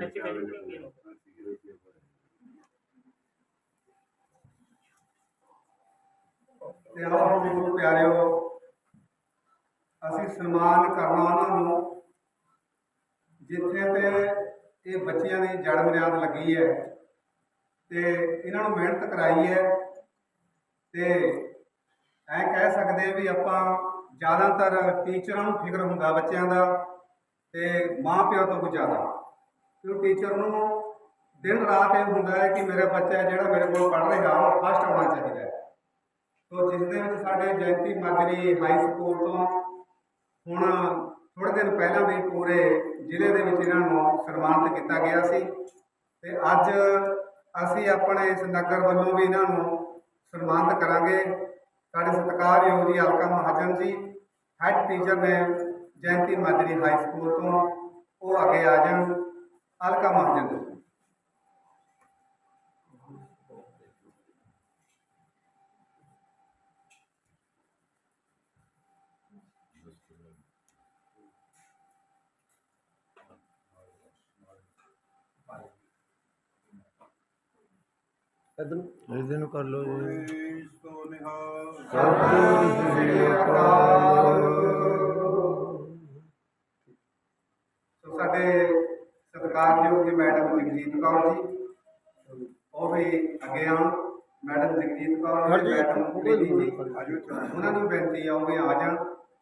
ਤੇ ਆਓ ਗੁਰੂ ਪਿਆਰਿਓ, ਅਸੀਂ ਸਨਮਾਨ ਕਰਨਾ ਉਹਨਾਂ ਨੂੰ, ਜਿੱਥੇ ਤੇ ਇਹ ਬੱਚਿਆਂ ਦੀ ਜੜ ਮਰਿਆਦ ਲੱਗੀ ਹੈ ਤੇ ਇਹਨਾਂ ਨੂੰ ਮਿਹਨਤ ਕਰਾਈ ਹੈ ਤੇ ਐ ਕਹਿ ਸਕਦੇ ਵੀ ਆਪਾਂ ਜ਼ਿਆਦਾਤਰ ਟੀਚਰਾਂ ਨੂੰ ਫਿਕਰ ਹੁੰਦਾ ਬੱਚਿਆਂ ਦਾ ਤੇ ਮਾਂ ਪਿਓ ਤੋਂ ਵੀ ਜ਼ਿਆਦਾ। ਕਿਉਂ ਟੀਚਰ ਨੂੰ ਦਿਨ ਰਾਤ ਇਹ ਹੁੰਦਾ ਹੈ ਕਿ ਮੇਰਾ ਬੱਚਾ ਜਿਹੜਾ ਮੇਰੇ ਕੋਲ ਪੜ੍ਹ ਰਿਹਾ, ਉਹ ਫਸਟ ਆਉਣਾ ਚਾਹੀਦਾ ਹੈ। ਤੋ ਜਿਸ ਦੇ ਵਿੱਚ ਸਾਡੇ ਜੈਂਤੀ ਮਾਜਰੀ ਹਾਈ ਸਕੂਲ ਤੋਂ ਹੁਣ ਥੋੜੇ ਦਿਨ ਪਹਿਲਾਂ ਵੀ ਪੂਰੇ ਜ਼ਿਲ੍ਹੇ ਦੇ ਵਿੱਚ ਇਹਨਾਂ ਨੂੰ ਸਨਮਾਨਿਤ ਕੀਤਾ ਗਿਆ ਸੀ। ਤੇ ਅੱਜ ਅਸੀਂ ਆਪਣੇ ਇਸ ਨਗਰ ਵੱਲੋਂ ਵੀ ਇਹਨਾਂ ਨੂੰ ਸਨਮਾਨਿਤ ਕਰਾਂਗੇ। ਸਾਡੇ ਸਤਿਕਾਰਯੋਗ ਜੀ ਅਲਕਾ ਮਹਾਜਨ ਜੀ ਹੈਡ ਟੀਚਰ ਨੇ ਜੈਂਤੀ ਮਾਜਰੀ ਹਾਈ ਸਕੂਲ ਤੋਂ ਉਹ ਅੱਗੇ ਆ ਜਾਣ। ਅਲਕਾ ਮਹਾਜਨ ਇਹਦੇ ਨੂੰ। ਕਰ ਲਓ ਜੀ। ਸੋ ਨਿਹਾਲ ਸਤਿ ਸ੍ਰੀ ਅਕਾਲ ਸੋ ਸਾਡੇ ਸਤਿਕਾਰਯੋਗ ਜੀ ਮੈਡਮ ਜਗਜੀਤ ਕੌਰ ਜੀ। ਉਹ ਵੀ ਅੱਗੇ ਆਉਣ। ਮੈਡਮ ਜਗਜੀਤ ਕੌਰ ਹਾਂਜੀ। ਮੈਡਮ ਪ੍ਰੀਤੀ ਜੀ। ਉਹਨਾਂ ਨੂੰ ਬੇਨਤੀ ਆ ਉਹ ਵੀ ਆ ਜਾਣ।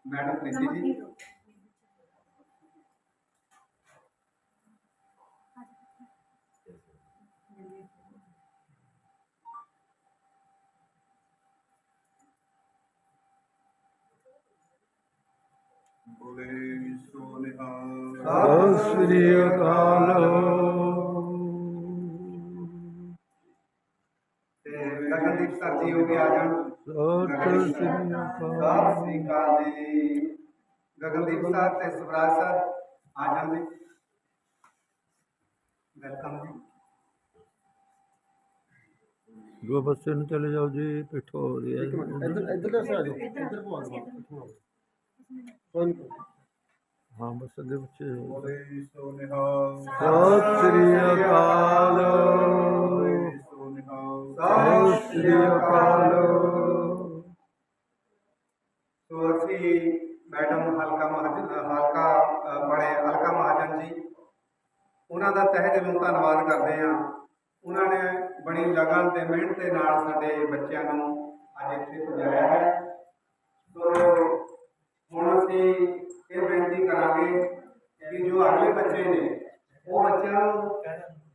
ਮੈਡਮ ਪ੍ਰੀਤੀ ਜੀ। ਬੋਲੇ। ਸੋ ਨਿਹਾਲ ਸਤਿ ਸ੍ਰੀ ਅਕਾਲ ਤੇ ਗਗਨਦੀਪ ਸਰ ਜੀ ਉਹ ਵੀ ਆ ਜਾਣ ਸਤਿ ਸ੍ਰੀ ਸਤਿ ਅਕਾਲ ਸ੍ਰੀ ਅਕਾਲ ਜੀ ਗਗਨਦੀਪ ਸਰ ਤੇ ਸੁਭਰਾਜ ਸਰ ਆ ਜਾਣ ਜੀ ਵੈਲਕਮ ਜੀ ਦੋ ਬੱਸੇ ਨੂੰ ਚਲੇ ਜਾਓ ਜੀ ਪਿੱਠੋ ਹੋ ਰਹੀ ਹੈ ਇੱਧਰ ਇੱਧਰ ਦਾ ਸਾਈਡ ਇੱਧਰ ਪਵਾ ਲਓ ਕੋਈ ਹਾਂ ਬੱਸ ਦੇ ਵਿੱਚ ਬੋਲੇ ਸੋ ਨਿਹਾਲ। ਸਤਿ ਸ੍ਰੀ ਅਕਾਲ। ਬੋਲੇ ਸੋ ਨਿਹਾਲ। ਸਤਿ ਸ੍ਰੀ ਅਕਾਲ। ਸੋ ਅਸੀਂ ਮੈਡਮ ਹਲਕਾ ਮਹਾਜਨ ਹਲਕਾ ਬੜੇ ਹਲਕਾ ਮਹਾਜਨ ਜੀ। ਉਹਨਾਂ ਦਾ ਤਹਿ ਦਿਲੋਂ ਧੰਨਵਾਦ ਕਰਦੇ ਹਾਂ। ਉਹਨਾਂ ਨੇ ਬੜੀ ਲਗਨ ਤੇ ਮਿਹਨਤ ਦੇ ਨਾਲ ਸਾਡੇ ਬੱਚਿਆਂ ਨੂੰ ਅੱਜ ਇੱਥੇ ਪਹੁੰਚਾਇਆ ਹੈ। ਸੋ ਹੁਣ ਅਸੀਂ ਇਹ ਬੇਨਤੀ ਕਰਾਂਗੇ ਕਿ ਜੋ ਅਗਲੇ ਬੱਚੇ ਨੇ ਉਹ ਬੱਚਿਆਂ ਨੂੰ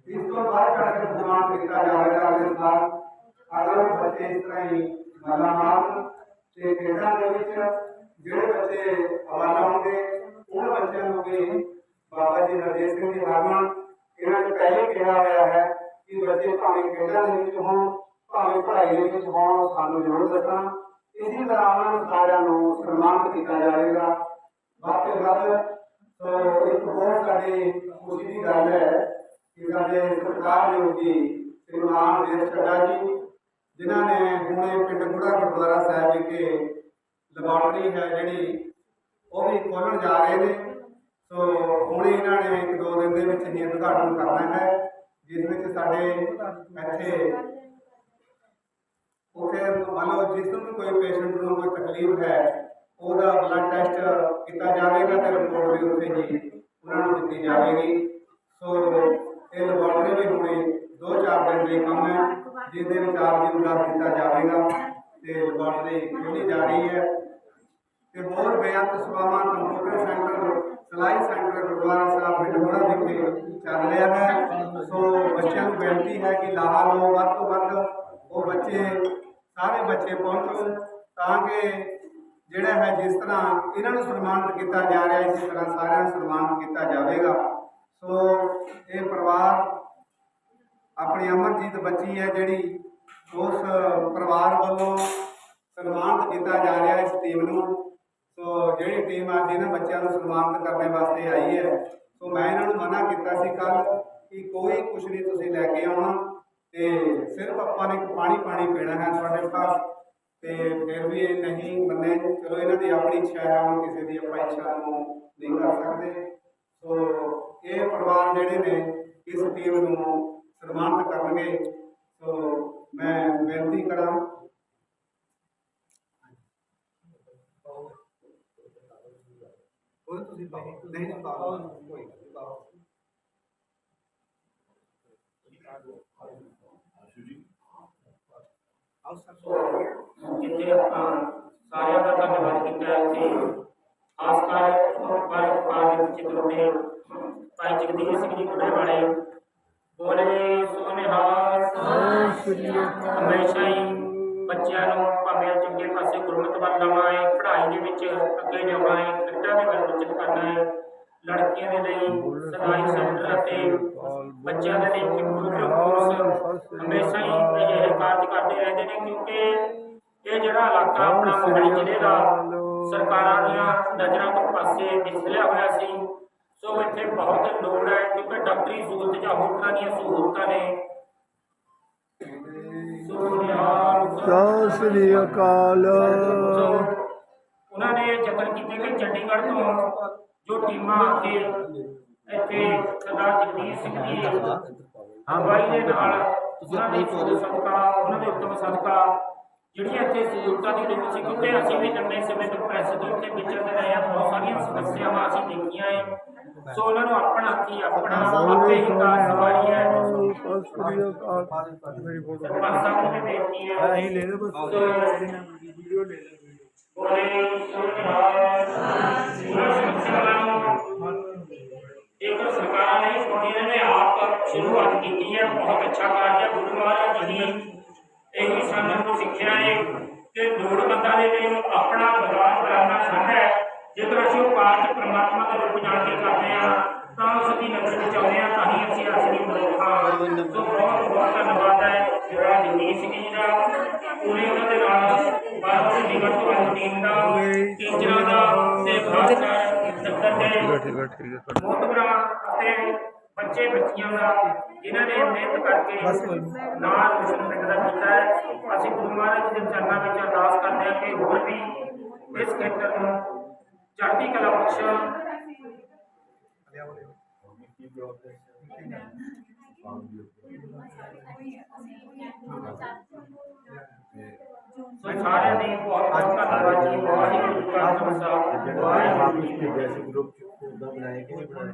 ਇਸ ਤੋਂ ਬਾਅਦ ਚੜ੍ਹ ਕੇ ਸਨਮਾਨ ਕੀਤਾ ਜਾਵੇਗਾ ਅਗਲੇ ਸਾਲ ਅਗਰ ਉਹ ਬੱਚੇ ਇਸ ਤਰ੍ਹਾਂ ਹੀ ਮੱਲਾ ਮਾਰਨ ਤੇ ਖੇਡਾਂ ਦੇ ਵਿੱਚ ਜਿਹੜੇ ਬੱਚੇ ਹਵਾਲਾ ਹੋਣਗੇ ਉਹਨਾਂ ਬੱਚਿਆਂ ਨੂੰ ਵੀ ਬਾਬਾ ਜੀ ਨਰਦੇਵ ਸਿੰਘ ਜੀ ਹਰਮਨ ਇਹਨਾਂ ਨੇ ਪਹਿਲੇ ਕਿਹਾ ਹੋਇਆ ਹੈ ਕਿ ਬੱਚੇ ਭਾਵੇਂ ਖੇਡਾਂ ਦੇ ਵਿੱਚ ਹੋਣ ਭਾਵੇਂ ਪੜ੍ਹਾਈ ਦੇ ਵਿੱਚ ਹੋਣ ਸਾਨੂੰ ਜ਼ਰੂਰ ਦੱਸਣ ਇਸੇ ਤਰ੍ਹਾਂ ਉਹਨਾਂ ਨੂੰ ਸਾਰਿਆਂ ਨੂੰ ਸਨਮਾਨਿਤ ਕੀਤਾ ਜਾਵੇਗਾ ਵੱਧ ਤੋਂ ਵੱਧ ਸੋ ਇੱਕ ਹੋਰ ਸਾਡੇ ਖੁਸ਼ੀ ਦੀ ਗੱਲ ਹੈ ਕਿ ਸਾਡੇ ਸਰਕਾਰ ਦੇ ਜੀ ਸ੍ਰੀਮਾਨ ਦੇਸ਼ ਚੱਡਾ ਜੀ, ਜਿਨ੍ਹਾਂ ਨੇ ਹੁਣੇ ਪਿੰਡ ਗੁੜਾ ਗੁਰਦੁਆਰਾ ਸਾਹਿਬ ਵਿਖੇ ਲੈਬੋਰਟਰੀ ਹੈ ਜਿਹੜੀ, ਉਹ ਵੀ ਖੋਲਣ ਜਾ ਰਹੇ ਨੇ। ਸੋ ਹੁਣੇ ਇਹਨਾਂ ਨੇ ਇੱਕ ਦੋ ਦਿਨ ਦੇ ਵਿੱਚ ਹੀ ਉਦਘਾਟਨ ਕਰਨਾ ਹੈ, ਜਿਸ ਵਿੱਚ ਸਾਡੇ ਇੱਥੇ ਉਥੇ ਮੰਨ ਲਓ ਜਿਸ ਨੂੰ ਵੀ ਕੋਈ ਪੇਸ਼ੈਂਟ ਨੂੰ ਕੋਈ ਤਕਲੀਫ ਹੈ ਉਹਦਾ ਬਲੱਡ ਟੈਸਟ ਕੀਤਾ ਜਾਵੇਗਾ ਤੇ ਰਿਪੋਰਟ ਵੀ ਉੱਥੇ ਹੀ ਉਹਨਾਂ ਨੂੰ ਦਿੱਤੀ ਜਾਵੇਗੀ। ਸੋ ਇਹ ਲੈਬੋਰਟਰੀ ਵੀ ਹੁਣੇ ਦੋ ਚਾਰ ਦਿਨ ਦੇ ਕੰਮ ਹੈ ਜਿਸ ਦੇ ਵਿੱਚ ਆਪ ਜੀ ਨੂੰ ਦਿੱਤਾ ਜਾਵੇਗਾ ਤੇ ਲੈਬੋਰਟਰੀ ਖੋਲੀ ਜਾ ਰਹੀ ਹੈ। ਤੇ ਹੋਰ ਬੇਅੰਤ ਸੇਵਾਵਾਂ ਕੰਪਿਊਟਰ ਸੈਂਟਰ ਸਿਲਾਈ ਸੈਂਟਰ ਗੁਰਦੁਆਰਾ ਸਾਹਿਬ ਬਿੰਦਗੁੜਾ ਵਿਖੇ ਚੱਲ ਰਿਹਾ ਹੈ। ਸੋ ਬੱਚਿਆਂ ਨੂੰ ਬੇਨਤੀ ਹੈ ਕਿ ਲਾਹਾ ਲਓ, ਵੱਧ ਤੋਂ ਵੱਧ ਉਹ ਬੱਚੇ, ਸਾਰੇ ਬੱਚੇ ਪਹੁੰਚੋ ਤਾਂ ਕਿ ਜਿਹੜਾ ਹੈ ਜਿਸ ਤਰ੍ਹਾਂ ਇਹਨਾਂ ਨੂੰ ਸਨਮਾਨਿਤ ਕੀਤਾ ਜਾ ਰਿਹਾ ਇਸੇ ਤਰ੍ਹਾਂ ਸਾਰਿਆਂ ਨੂੰ ਸਨਮਾਨਿਤ ਕੀਤਾ ਜਾਵੇਗਾ। ਸੋ ਇਹ ਪਰਿਵਾਰ ਆਪਣੀ ਅਮਰਜੀਤ ਬੱਚੀ ਹੈ, ਜਿਹੜੀ ਉਸ ਪਰਿਵਾਰ ਵੱਲੋਂ ਸਨਮਾਨਿਤ ਕੀਤਾ ਜਾ ਰਿਹਾ ਇਸ ਟੀਮ ਨੂੰ। ਸੋ ਜਿਹੜੀ ਟੀਮ ਅੱਜ ਇਹਨਾਂ ਬੱਚਿਆਂ ਨੂੰ ਸਨਮਾਨਿਤ ਕਰਨ ਵਾਸਤੇ ਆਈ ਹੈ, ਸੋ ਮੈਂ ਇਹਨਾਂ ਨੂੰ ਮਨਾ ਕੀਤਾ ਸੀ ਕੱਲ ਕਿ ਕੋਈ ਕੁਛ ਨਹੀਂ ਤੁਸੀਂ ਲੈ ਕੇ ਆਉਣਾ ਤੇ ਸਿਰਫ ਆਪਾਂ ਨੇ ਪਾਣੀ ਪਾਣੀ ਪੀਣਾ ਹੈ ਤੁਹਾਡੇ ਪਾਸ ਤੇ ਫਿਰ ਵੀ ਇਹ ਨਹੀਂ ਮੰਨੇ। ਚਲੋ, ਇਹਨਾਂ ਦੀ ਆਪਣੀ ਇੱਛਾ ਹੈ, ਹੁਣ ਕਿਸੇ ਦੀ ਆਪਾਂ ਇੱਛਾ ਨੂੰ ਨਹੀਂ ਕਰ ਸਕਦੇ। ਸੋ ਇਹ ਪਰਿਵਾਰ ਜਿਹੜੇ ਨੇ, ਇਸ ਟੀਮ ਨੂੰ ਸਨਮਾਨਿਤ ਕਰਨਗੇ। ਸੋ ਮੈਂ ਬੇਨਤੀ ਕਰਾਂ। ਉਹ ਤੁਸੀਂ ਪਾਓ। ਨਹੀਂ ਨਹੀਂ ਪਾਓ। ਕੋਈ ਗੱਲ ਆਓ, ਸਰ। ਜਿੱਥੇ ਆਪਾਂ ਸਾਰਿਆਂ ਦਾ ਧੰਨਵਾਦ ਕੀਤਾ ਤੇ ਖਾਸ ਕਰ ਪਰ ਪਾਰਕ ਚਿਤਰਨੇ ਭਾਈ ਜਗਦੀਸ਼ ਸਿੰਘ ਜੀ ਕੁੜੇ ਵਾਲੇ, ਬੋਲੇ ਸੋਨਿਹਾਰ ਹਮੇਸ਼ਾ ਹੀ ਬੱਚਿਆਂ ਨੂੰ ਭਾਵੇਂ ਚੰਗੇ ਪਾਸੇ ਗੁਰਮਤਿ ਵੱਲ ਲਾਉਣਾ ਹੈ ਪੜ੍ਹਾਈ ਦੇ ਵਿੱਚ ਅੱਗੇ ਜਾਣਾ ਹੈ ਖੇਡਾਂ ਦੇ ਵੱਲ ਰੁਚਿਤ ਕਰਨਾ ਹੈ। ਲੜਕੀਆਂ ਦੇ ਲਈ ਸਲਾਈ ਸੈਂਟਰ ਅਤੇ ਬੱਚਿਆਂ ਦੇ ਲਈ ਕੰਪਿਊਟਰ ਕੋਰਸ ਹਮੇਸ਼ਾ ਹੀ ਅਜਿਹੇ ਕਾਰਜ ਕਰਦੇ ਰਹਿੰਦੇ ਨੇ ਕਿਉਂਕਿ ਇਹ ਜਿਹੜਾ ਇਲਾਕਾ ਆਪਣਾ ਮੋਹਾਲੀ ਜ਼ਿਲ੍ਹੇ ਦਾ ਸਰਕਾਰਾਂ ਦੀਆਂ ਨਜ਼ਰਾਂ ਤੋਂ ਪਾਸੇ ਵਿਸਲਿਆ ਹੋਇਆ ਸੀ। ਸੋ ਇੱਥੇ ਬਹੁਤ ਲੋੜ ਹੈ ਕਿਉਂਕਿ ਡਾਕਟਰੀ ਸਹੂਲਤ ਜਾਂ ਹੋਰ ਤਰ੍ਹਾਂ ਦੀਆਂ ਸਹੂਲਤਾਂ ਨੇ। ਸਤਿ ਸ੍ਰੀ ਅਕਾਲ। ਉਹਨਾਂ ਨੇ ਯਤਨ ਕੀਤੇ ਕਿ ਚੰਡੀਗੜ੍ਹ ਤੋਂ ਜੋ ਟੀਮਾਂ ਆ ਕੇ ਇੱਥੇ ਸਰਦਾਰ ਜਗਦੀਸ਼ ਸਿੰਘ ਜੀ ਅਗਵਾਈ ਦੇ ਨਾਲ ਉਹਨਾਂ ਦੇ ਸਦਕਾ ਉਹਨਾਂ ਦੇ ਉੱਤਮ ਸਦਕਾ ਜਿਹੜੀਆਂ ਇੱਥੇ ਸਹੂਲਤਾਂ ਦੀ ਲੋੜ ਸੀ ਕਿਉਂਕਿ ਅਸੀਂ ਵੀ ਲੰਬੇ ਸਮੇਂ ਤੋਂ ਪ੍ਰੈਸ ਦੇ ਉੱਤੇ ਵਿਚਰਦੇ ਰਹੇ ਹਾਂ ਬਹੁਤ ਸਾਰੀਆਂ ਸਮੱਸਿਆਵਾਂ ਅਸੀਂ ਦੇਖੀਆਂ ਹੈ ਸੋ ਉਹਨਾਂ ਨੂੰ ਆਪਣਾ ਕੀ ਆਪਣਾ ਆਪੇ ਹੀ ਕਾਰ ਸਵਾਰੀ ਹੈ ਸਤਿ ਸ੍ਰੀ ਅਕਾਲ। ਮੇਰੀ ਫੋਟੋ ਸਰਪੰਚ ਸਾਹਿਬ ਨੂੰ ਵੀ ਬੇਨਤੀ ਹੈ। ਅਸੀਂ ਲੈ ਲਓ ਬਸ। ਵੀਡੀਓ ਲੈ ਲਓ ਬੋਲੇ ਸੋਨਿਹਾਰ ਉਹਨਾਂ ਸਮੱਸਿਆਵਾਂ ਨੂੰ ਇੱਕ ਸਰਕਾਰਾਂ ਨੇ ਛੋੜੀਆਂ ਨੇ ਆਪ ਸ਼ੁਰੂਆਤ ਕੀਤੀ ਹੈ ਬਹੁਤ ਅੱਛਾ ਕਾਰਜ ਹੈ ਗੁਰੂ ਮਹਾਰਾਜ ਜੀ ਦੀ। ਇਹੀ ਸਾਨੂੰ ਸਿੱਖਿਆ ਹੈ ਕਿ ਲੋੜਵੰਦਾਂ ਦੇ ਲਈ ਆਪਣਾ ਬਦਲਾਅ ਕਰਨਾ ਸੰਭਵ ਹੈ। ਜੇਕਰ ਅਸੀਂ ਉਹ ਕਾਰਜ ਪ੍ਰਮਾਤਮਾ ਦਾ ਰੂਪ ਜਾਣ ਕੇ ਕਰਦੇ ਹਾਂ ਤਾਂ ਉਸ ਦੀ ਨਜ਼ਰ ਵਿੱਚ ਆਉਂਦੇ ਹਾਂ ਤਾਂ ਹੀ ਅਸੀਂ ਅਸਲੀ ਮਨੁੱਖ ਹਾਂ। ਸੋ ਬਹੁਤ ਬਹੁਤ ਧੰਨਵਾਦ ਹੈ ਜਿਹੜਾ ਜਗਦੀਸ਼ ਸਿੰਘ ਜੀ ਦਾ ਪੂਰੇ ਉਹਨਾਂ ਦੇ ਨਾਲ ਬਾਹਰ ਦੀ ਨਿਗਰ ਤੋਂ ਟੀਮ ਦਾ ਟੀਚਰਾਂ ਦਾ ਤੇ ਖਾਸ ਕਰ ਦਫ਼ਤਰ ਦੇ ਹੈ ਮੋਤਬਰਾਂ ਅਤੇ ਬੱਚੇ ਬੱਚੀਆਂ ਦਾ ਜਿਨ੍ਹਾਂ ਨੇ ਮਿਹਨਤ ਕਰਕੇ ਨਾਂ ਰੋਸ਼ਨ ਪਿੰਡ ਦਾ ਕੀਤਾ ਹੈ ਅਸੀਂ ਗੁਰੂ ਮਹਾਰਾਜ ਦੇ ਚਰਨਾਂ ਵਿੱਚ ਅਰਦਾਸ ਕਰਦੇ ਹਾਂ ਕਿ ਹੋਰ ਵੀ ਇਸ ਖੇਤਰ ਨੂੰ ਚੜ੍ਹਦੀ ਕਲਾ ਬਖਸ਼ਣ ਸਾਰਿਆਂ ਦੀ ਬਹੁਤ ਬਹੁਤ ਧੰਨਵਾਦ ਜੀ ਵਾਹਿਗੁਰੂ ਜੀ ਕਾ ਖਾਲਸਾ ਵਾਹਿਗੁਰੂ ਜੀ ਕੀ ਫਤਿਹ ਜੈਸੇ ਗਰੁੱਪ ਦਾ ਬਣਾਏ ਕਿ ਬਣਾਏ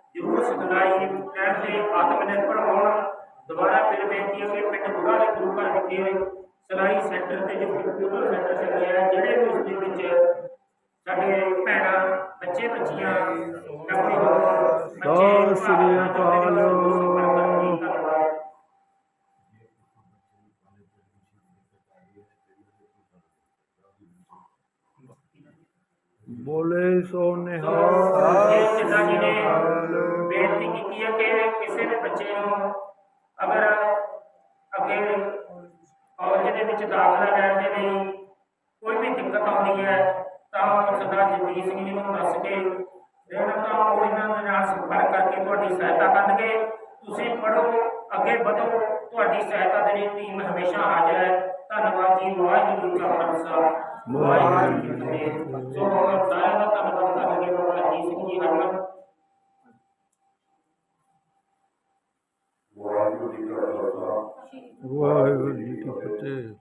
ਜ਼ਰੂਰ ਸਿਖਲਾਈ ਲੈਣ ਤੇ ਆਤਮ ਨਿਰਭਰ ਹੋਣ ਦੁਬਾਰਾ ਫਿਰ ਬੇਨਤੀ ਹੈ ਕਿ ਪਿੰਡ ਬੁਰਾ ਦੇ ਗੁਰੂ ਘਰ ਵਿਖੇ ਸਿਲਾਈ ਸੈਂਟਰ ਤੇ ਜੋ ਕੰਪਿਊਟਰ ਸੈਂਟਰ ਚੱਲ ਹੈ, ਜਿਹੜੇ ਵੀ ਉਸ ਦੇ ਵਿੱਚ ਸਾਡੇ ਭੈਣਾਂ ਬੱਚੇ ਬੱਚੀਆਂ ਆਪਣੇ ਬੱਚੇ ਸ੍ਰੀ ਅਕਾਲ। ਸਰਦਾਰ ਜਗਦੀਸ਼ ਸਿੰਘ ਜੀ ਨੂੰ ਦੱਸ ਕੇ ਦੇਣ ਤਾਂ ਉਹ ਇਹਨਾਂ ਦੇ ਨਾਲ ਸੰਪਰਕ ਕਰਕੇ ਤੁਹਾਡੀ ਸਹਾਇਤਾ ਕਰਨਗੇ ਤੁਸੀਂ ਪੜੋ ਅੱਗੇ ਵਧੋ ਤੁਹਾਡੀ ਸਹਾਇਤਾ ਦੇ ਲਈ ਟੀਮ ਹਮੇਸ਼ਾ ਹਾਜ਼ਰ ਹੈ ਧੰਨਵਾਦ ਜੀ ਵਾਹਿਗੁਰੂ ਜੀ ਕਾ ਖਾਲਸਾ ਵਾਹਿਗੁਰੂ ਜੀ ਕੀ ਫਤਿਹ ਸੋ ਸਾਰਿਆਂ ਦਾ ਧੰਨਵਾਦ ਕਰਾਂਗੇ ਬਾਬਾ ਜੀ ਸਿੰਘ ਜੀ ਹਰਮਨ ਵਾਹਿਗੁਰੂ ਜੀ ਕਾ ਖਾਲਸਾ ਵਾਹਿਗੁਰੂ ਜੀ ਕੀ ਫਤਿਹ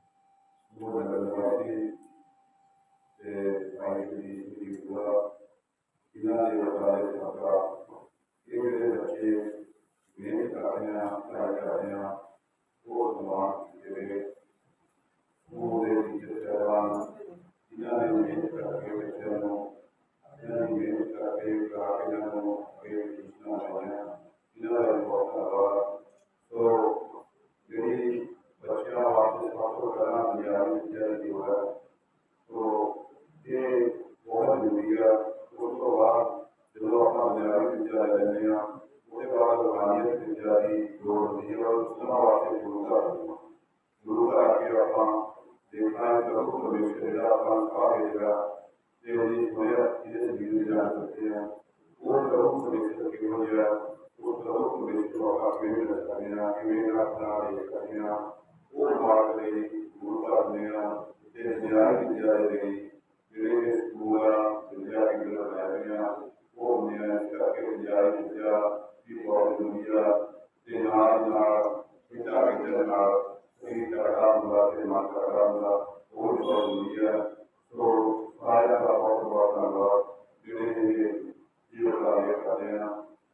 ਉਹ ਜੀ ਦੀ ਗੁਰੂ ਇਹਨਾਂ ਦੇ ਵਤਾਰੇ ਸਦਕਾ ਇਹ ਜਿਹੜੇ ਬੱਚੇ ਮਿਹਨਤ ਕਰਦੇ ਆ ਪੜ੍ਹਾਈ ਕਰਦੇ ਆ ਉਹ ਸਮਾਨ ਜਿਹੜੇ ਉਹ ਦੇ ਟੀਚਰ ਸਾਹਿਬਾਨ ਇਹਨਾਂ ਨੇ ਮਿਹਨਤ ਕਰਕੇ ਬੱਚਿਆਂ ਨੂੰ ਇਹਨਾਂ ਦੀ ਮਿਹਨਤ ਕਰਕੇ ਕਰਾ ਕੇ ਇਹਨਾਂ ਨੂੰ ਅੱਗੇ ਟਿਊਸ਼ਨਾਂ ਲਾਈਆਂ ਇਹਨਾਂ ਦਾ ਵੀ ਬਹੁਤ ਧੰਨਵਾਦ ਸੋ ਜਿਹੜੀ ਬੱਚਿਆਂ ਵਾਸਤੇ ਸਭ ਤੋਂ ਪਹਿਲਾਂ ਪੰਜਾਬੀ ਵਿਦਿਆ ਦੀ ਲੋੜ ਹੈ ਇਹ ਬਹੁਤ ਜ਼ਰੂਰੀ ਆ। ਉਸ ਤੋਂ ਬਾਅਦ ਜਦੋਂ ਆਪਾਂ ਪੰਜਾਬੀ ਵਿਦਿਆ ਲੈ ਲੈਂਦੇ ਆ ਉਹਦੇ ਬਾਅਦ ਰੂਹਾਨੀਅਤ ਵਿਦਿਆ ਦੀ ਲੋੜ ਹੁੰਦੀ ਹੈ ਉਸ ਨਾਲ ਵਾਸਤੇ ਗੁਰੂ ਘਰ ਗੁਰੂ ਘਰ ਆ ਕੇ ਆਪਾਂ ਦੇਖਣਾ ਹੈ ਕਿ ਉਹ ਪ੍ਰਵੇਸ਼ ਜਿਹੜਾ ਆਪਣਾ ਸਾਰੇ ਜਿਹੜਾ ਤੇ ਉਹਦੀ ਹੋਇਆ ਇਹਦੇ ਸਰੀਰ ਦੇ ਜਾਣ ਸਕਦੇ ਆ ਉਹ ਪ੍ਰਭੂ ਪ੍ਰਵੇਸ਼ ਕਰਕੇ ਹੋ ਗਿਆ, ਉਹ ਪ੍ਰਭੂ ਪ੍ਰਵੇਸ਼ ਤੋਂ ਆਪਾਂ ਕਿਵੇਂ ਰੱਖਦੇ ਆ ਕਿਵੇਂ ਆਪਣਾ ਇਹ ਕਰਦੇ ਆ ਉਹ ਮਾਰਗ ਲਈ ਗੁਰੂ ਘਰ ਦੇ ਆ ਤੇ ਨਿਆਏ ਵਿਦਿਆ ਦੇ ਲਈ ਜਿਹੜੇ ਸਕੂਲ ਆ ਵਿਦਿਆ ਕੇਂਦਰ ਬਣਾਏ ਹੋਏ ਆ ਉਹ ਹੁੰਦੇ ਆ ਇਸ ਕਰਕੇ ਨਿਆਏ ਵਿਦਿਆ ਦੀ ਬਹੁਤ ਜ਼ਰੂਰੀ ਆ ਤੇ ਨਾਲ ਦੀ ਨਾਲ ਵਿਚਾਰ ਦੇ ਨਾਲ ਇਹ ਕਰਦਾ ਹੁੰਦਾ ਤੇ ਮਨ ਕਰਦਾ ਹੁੰਦਾ ਉਹ ਵੀ ਬਹੁਤ ਜ਼ਰੂਰੀ ਆ ਸੋ ਸਾਰਿਆਂ ਦਾ ਬਹੁਤ ਬਹੁਤ ਧੰਨਵਾਦ ਜਿਹੜੇ ਇਹ ਜੀਵਨ ਦਾ ਇਹ ਕਰਦੇ ਆ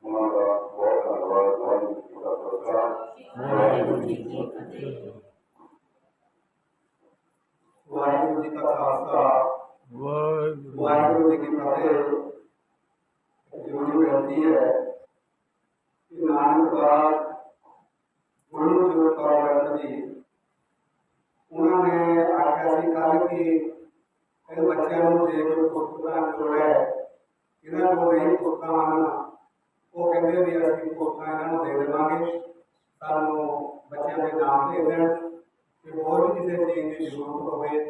ਉਹਨਾਂ ਦਾ ਬਹੁਤ ਧੰਨਵਾਦ ਵਾਹਿਗੁਰੂ ਜੀ ਕਾ ਖਾਲਸਾ ਵਾਹਿਗੁਰੂ ਜੀ ਕੀ ਫਤਿਹ ਵਾਹਿਗੁਰੂ ਜੀ ਕਾ ਖਾਲਸਾ ਵਾਹਿਗੁਰੂ। ਵਾਹਿਗੁਰੂ ਜੀ ਕੀ ਫਤਿਹ। ਜੁੜੀ ਬੇਨਤੀ ਹੈ ਕਿ ਨਾਨਕ ਬਾਦ ਗੁਰੂ ਜੋ ਕਾਰਨ ਜੀ ਉਹਨਾਂ ਨੇ ਆਖਿਆ ਸੀ ਕੱਲ ਕਿ ਇਹ ਬੱਚਿਆਂ ਨੂੰ ਜੇ ਕੋਈ ਪੁਸਤਕਾਂ ਦੀ ਲੋੜ ਹੈ। ਇਹਨਾਂ ਕੋਲ ਨਹੀਂ ਪੁਸਤਕਾਂ ਹਨ, ਉਹ ਕਹਿੰਦੇ ਵੀ ਅਸੀਂ ਪੁਸਤਕਾਂ ਇਹਨਾਂ ਨੂੰ ਦੇ ਦੇਵਾਂਗੇ। ਸਾਨੂੰ ਬੱਚਿਆਂ ਦੇ ਨਾਮ ਦੇ ਦੇਣ ਤੇ ਹੋਰ ਵੀ ਕਿਸੇ ਚੀਜ਼ ਦੀ ਜ਼ਰੂਰਤ ਹੋਵੇ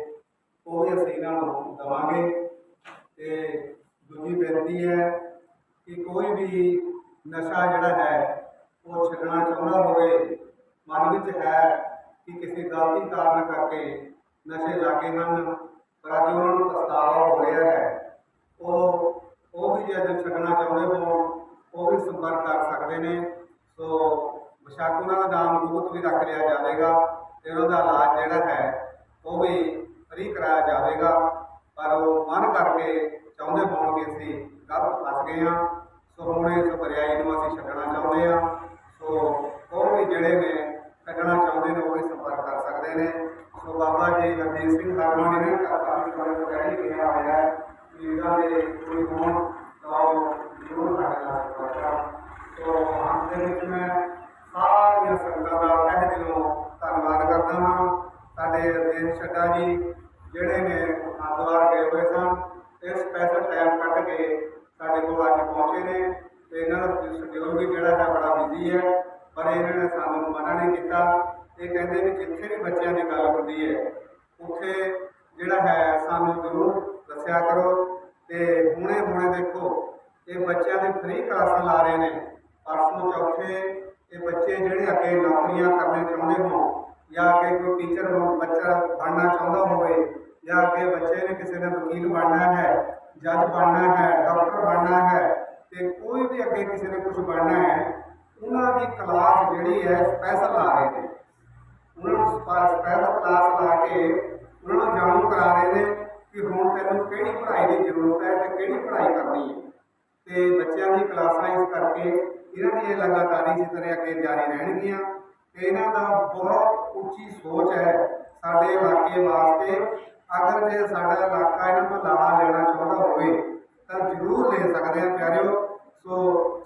ਉਹ ਵੀ ਅਸੀਂ ਇਹਨਾਂ ਨੂੰ ਦੇਵਾਂਗੇ ਤੇ ਦੂਜੀ ਬੇਨਤੀ ਹੈ ਕਿ ਕੋਈ ਵੀ ਨਸ਼ਾ ਜਿਹੜਾ ਹੈ ਉਹ ਛੱਡਣਾ ਚਾਹੁੰਦਾ ਹੋਵੇ ਮਨ ਵਿੱਚ ਹੈ ਕਿ ਕਿਸੇ ਗਲਤੀ ਕਾਰਨ ਕਰਕੇ ਨਸ਼ੇ ਲੱਗੇ ਹਨ ਪਰ ਅੱਜ ਉਹਨਾਂ ਨੂੰ ਪਛਤਾਵਾ ਹੋ ਰਿਹਾ ਹੈ ਉਹ ਉਹ ਵੀ ਜੇ ਅੱਜ ਛੱਡਣਾ ਚਾਹੁੰਦੇ ਹੋਣ ਉਹ ਵੀ ਸੰਪਰਕ ਕਰ ਸਕਦੇ ਨੇ। ਸੋ ਬੇਸ਼ੱਕ ਉਹਨਾਂ ਦਾ ਨਾਮ ਗੁਪਤ ਵੀ ਰੱਖ ਲਿਆ ਜਾਵੇਗਾ ਤੇ ਉਹਨਾਂ ਦਾ ਇਲਾਜ ਜਿਹੜਾ ਹੈ, ਉਹ ਵੀ ਫਰੀ ਕਰਾਇਆ ਜਾਵੇਗਾ। ਪਰ ਉਹ ਮਨ ਕਰਕੇ ਚਾਹੁੰਦੇ ਹੋਣ ਅਸੀਂ ਗਲਤ ਫਸ ਗਏ ਹਾਂ। ਸੋ ਹੁਣ ਇਸ ਬਰਿਆਈ ਨੂੰ ਅਸੀਂ ਛੱਡਣਾ ਚਾਹੁੰਦੇ ਹਾਂ। ਸੋ ਉਹ ਵੀ ਜਿਹੜੇ ਨੇ ਛੱਡਣਾ ਚਾਹੁੰਦੇ ਨੇ, ਉਹ ਵੀ ਸੰਪਰਕ ਕਰ ਸਕਦੇ ਨੇ। ਸੋ ਬਾਬਾ ਜੀ ਰਣਜੀਤ ਸਿੰਘ ਹਰਮਨ ਜੀ ਨੇ ਕਾਫੀ ਸਾਰੇ ਕਹਿ ਕਿਹਾ ਹੋਇਆ ਹੈ ਕਿ ਇਹਨਾਂ ਦੇ ਕੋਈ ਹੋਣ ਤਾਂ ਉਹ ਜ਼ਰੂਰ ਸਾਡੇ ਨਾਲ ਸੰਪਰਕ ਸੋ ਅੰਤ ਦੇ ਵਿੱਚ ਮੈਂ ਸਾਰੀਆਂ ਸੰਗਤਾਂ ਦਾ ਤਹਿ ਦਿਲੋਂ ਧੰਨਵਾਦ ਕਰਦਾ ਹਾਂ ਸਾਡੇ ਰਜੇਸ਼ ਛੱਡਾ ਜੀ ਜਿਹੜੇ ਨੇ ਹਰਿਦੁਆਰ ਗਏ ਹੋਏ ਸਨ ਤੇ ਸਪੈਸ਼ਲ ਟਾਈਮ ਕੱਢ ਕੇ ਸਾਡੇ ਕੋਲ ਅੱਜ ਪਹੁੰਚੇ ਨੇ ਤੇ ਇਹਨਾਂ ਦਾ ਸ਼ਡਿਊਲ ਵੀ ਜਿਹੜਾ ਹੈ ਬੜਾ ਬਿਜ਼ੀ ਹੈ ਪਰ ਇਹਨਾਂ ਨੇ ਸਾਨੂੰ ਮਨਾ ਨਹੀਂ ਕੀਤਾ ਇਹ ਕਹਿੰਦੇ ਵੀ ਜਿੱਥੇ ਵੀ ਬੱਚਿਆਂ ਦੀ ਗੱਲ ਹੁੰਦੀ ਹੈ ਉੱਥੇ ਜਿਹੜਾ ਹੈ ਸਾਨੂੰ ਜ਼ਰੂਰ ਦੱਸਿਆ ਕਰੋ ਤੇ ਹੁਣੇ ਦੇਖੋ, ਇਹ ਬੱਚਿਆਂ ਦੇ ਫ੍ਰੀ ਕਲਾਸਾਂ ਲਾ ਰਹੇ ਨੇ। ਪਰਸੋਂ ਚੌਥੇ ਇਹ ਬੱਚੇ ਜਿਹੜੇ ਅੱਗੇ ਨੌਕਰੀਆਂ ਕਰਨੇ ਚਾਹੁੰਦੇ ਹੋਣ, ਜਾਂ ਅੱਗੇ ਕੋਈ ਟੀਚਰ ਹੋ ਬੱਚਾ ਬਣਨਾ ਚਾਹੁੰਦਾ ਹੋਵੇ, ਜਾਂ ਅੱਗੇ ਬੱਚੇ ਨੇ ਕਿਸੇ ਨੇ ਵਕੀਲ ਬਣਨਾ ਹੈ ਜੱਜ ਬਣਨਾ ਹੈ ਡਾਕਟਰ ਬਣਨਾ ਹੈ, ਤੇ ਕੋਈ ਵੀ ਅੱਗੇ ਕਿਸੇ ਨੇ ਕੁਝ ਬਣਨਾ ਹੈ, ਉਹਨਾਂ ਦੀ ਕਲਾਸ ਜਿਹੜੀ ਹੈ ਸਪੈਸ਼ਲ ਲਾ ਰਹੇ ਨੇ। ਉਹਨਾਂ ਨੂੰ ਸਪੈਸ਼ਲ ਕਲਾਸ ਲਾ ਕੇ ਉਹਨਾਂ ਨੂੰ ਜਾਣੂ ਕਰਾ ਰਹੇ ਨੇ ਕਿ ਹੁਣ ਤੈਨੂੰ ਕਿਹੜੀ ਪੜ੍ਹਾਈ ਦੀ ਜ਼ਰੂਰਤ ਹੈ ਤੇ ਕਿਹੜੀ ਪੜ੍ਹਾਈ ਕਰਨੀ ਹੈ? ਤੇ ਬੱਚਿਆਂ ਦੀ ਕਲਾਸਾਂ ਇਸ ਕਰਕੇ ਇਹਨਾਂ ਦੀ ਇਹ ਲਗਾਤਾਰੀ ਇਸੇ ਤਰ੍ਹਾਂ ਅੱਗੇ ਜਾਰੀ ਰਹਿਣਗੀਆਂ। ਤੇ ਇਹਨਾਂ ਦਾ ਬਹੁਤ ਉੱਚੀ ਸੋਚ ਹੈ ਸਾਡੇ ਇਲਾਕੇ ਵਾਸਤੇ। ਅਗਰ ਜੇ ਸਾਡਾ ਇਲਾਕਾ ਇਹਨਾਂ ਤੋਂ ਲਾਹਾ ਲੈਣਾ ਚਾਹੁੰਦਾ ਹੋਵੇ, ਤਾਂ ਜ਼ਰੂਰ ਲੈ ਸਕਦੇ ਆ ਪਿਆਰਿਓ। ਸੋ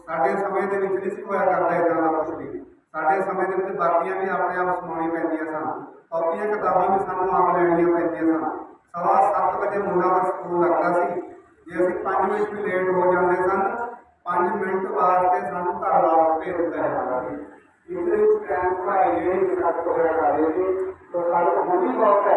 ਸਾਡੇ ਸਮੇਂ ਦੇ ਵਿੱਚ ਨਹੀਂ ਸੀ ਹੋਇਆ ਕਰਦਾ ਇਦਾਂ ਦਾ ਕੁਝ ਵੀ। ਸਾਡੇ ਸਮੇਂ ਦੇ ਵਿੱਚ ਵਰਦੀਆਂ ਵੀ ਆਪਣੇ ਆਪ ਸਮਾਉਣੀ ਪੈਂਦੀਆਂ ਸਨ। ਕਾਪੀਆਂ, ਕਿਤਾਬਾਂ ਵੀ ਸਾਨੂੰ ਆਪ ਲੈਣੀਆਂ ਪੈਂਦੀਆਂ ਸਨ। ਸਵਾ ਸੱਤ ਵਜੇ ਮੁੰਡਾ ਦਾ ਸਕੂਲ ਲੱਗਦਾ ਸੀ ਜੇ ਅਸੀਂ 5 ਮਿੰਟ ਵੀ ਲੇਟ ਹੋ ਜਾਂਦੇ ਸਨ। 5 ਮਿੰਟ ਵਾਸਤੇ ਸਾਨੂੰ ਘਰ ਵਾਪਸ ਭੇਜ ਦਿੱਤਾ ਜਾਂਦਾ ਸੀ। ਇਸੇ ਵਿੱਚ ਟਾਈਮ ਪੜਾਈ ਜਿਹੜੀ ਸਾਡੇ ਕੋਲ ਕਰਦੇ ਸੀ ਤਾਂ ਸਾਡੇ ਕੋਲ ਹੁਣ ਵੀ ਬਹੁਤ ਹੈ।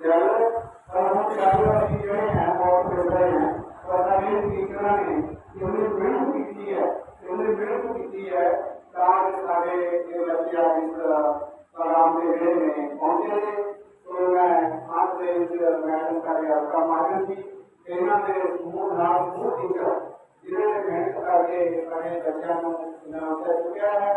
ਜਦੋਂ ਪਰ ਹੁਣ ਚਾਲੂ ਅਸੀਂ ਜਿਹੜੇ ਹੈ, ਬਹੁਤ ਮਿਲਦੇ ਹੈ ਪਰ ਸਾਡੇ ਟੀਚਰਾਂ ਨੇ। ਉਹਨੇ ਮਿਹਨਤ ਕੀਤੀ ਹੈ ਉਹਨੇ ਮਿਹਨਤ ਕੀਤੀ ਹੈ, ਤਾਂ ਕਿ ਸਾਡੇ ਇਹ ਬੱਚੇ ਅੱਜ ਇਸ ਪ੍ਰੋਗਰਾਮ ਦੇ ਜਿਹੜੇ ਨੇ, ਪਹੁੰਚੇ ਨੇ। ਸੋ ਮੈਂ ਅੱਜ ਦੇ ਵਿੱਚ ਮੈਡਮ ਕਾਰਿਆਲਕਾ ਮਾਜਨ ਜੀ ਇਹਨਾਂ ਦੇ ਸਮੂਹ ਨਾਲ ਸਮੂਹ ਟੀਚਰ ਜਿਨ੍ਹਾਂ ਨੇ ਮਿਹਨਤ ਕਰਕੇ ਸਾਡੇ ਬੱਚਿਆਂ ਨੂੰ ਨਾਮ ਤੇ ਚੁੱਕਿਆ ਹੈ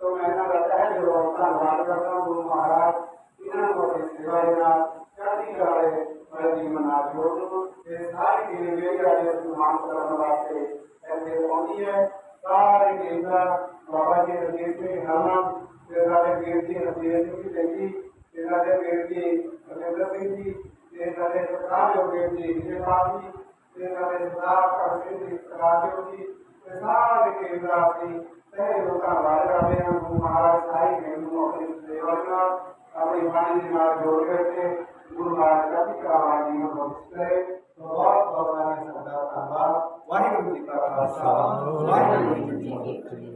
ਸੋ ਮੈਂ ਇਹਨਾਂ ਦਾ ਤਹਿ ਦਿਲੋਂ ਧੰਨਵਾਦ ਕਰਦਾ ਹਾਂ ਗੁਰੂ ਮਹਾਰਾਜ ਇਹਨਾਂ ਨੂੰ ਆਪਣੀ ਸੇਵਾ ਦੇ ਨਾਲ ਚੜ੍ਹਦੀ ਕਲਾ ਦੇ ਵਾਲੇ ਜੀਵਨ ਨਾਲ ਜੋੜਨ ਤੇ ਸਾਰੀ ਟੀਮ ਜਿਹੜੀ ਅੱਜ ਇਸ ਨੂੰ ਮਾਨ ਕਰਨ ਵਾਸਤੇ ਇੱਥੇ ਪਹੁੰਚੀ ਹੈ ਸਾਰੇ ਕੇਂਦਰ ਬਾਬਾ ਜੀ ਰਜੀਤ ਸਿੰਘ ਹਰਮਨ ਤੇ ਸਾਡੇ ਵੀਰ ਜੀ ਰਜੀਤ ਸਿੰਘ ਜੀ ਦੇਵੀ ਤੇ ਸਾਡੇ ਵੀਰ ਜੀ ਰਵਿੰਦਰ ਸਿੰਘ ਜੀ ਤੇ ਸਾਡੇ ਸਰਕਾਰ ਜੀ ਵਿਜੇਪਾਲ ਜੀ ਤੇ ਸਾਡੇ ਸਰਦਾਰ ਭਗਤ ਸਿੰਘ ਰਾਜੋ ਜੀ ਤੇ ਸਾਰੇ ਕੇਂਦਰ ਅਸੀਂ ਤਹਿ ਦਿਲੋਂ ਧੰਨਵਾਦ ਕਰਦੇ ਹਾਂ ਮਹਾਰਾਜ ਸਾਰੀ ਟੀਮ ਨੂੰ ਆਪਣੀ ਸੇਵਾ ਨਾਲ ਆਪਣੀ ਬਾਣੀ ਦੇ ਨਾਲ ਜੋੜ ਕੇ ਗੁਰੂ ਮਹਾਰਾਜ ਦਾ ਵੀ ਕਰਾਵਾ ਜੀਵਨ ਬਖਸ਼ ਕਰੇ ਬਹੁਤ ਬਹੁਤ ਧੰਨਵਾਦ ਵਾਹਿਗੁਰੂ ਜੀ ਕਾ ਖਾਲਸਾ, ਵਾਹਿਗੁਰੂ ਜੀ ਕੀ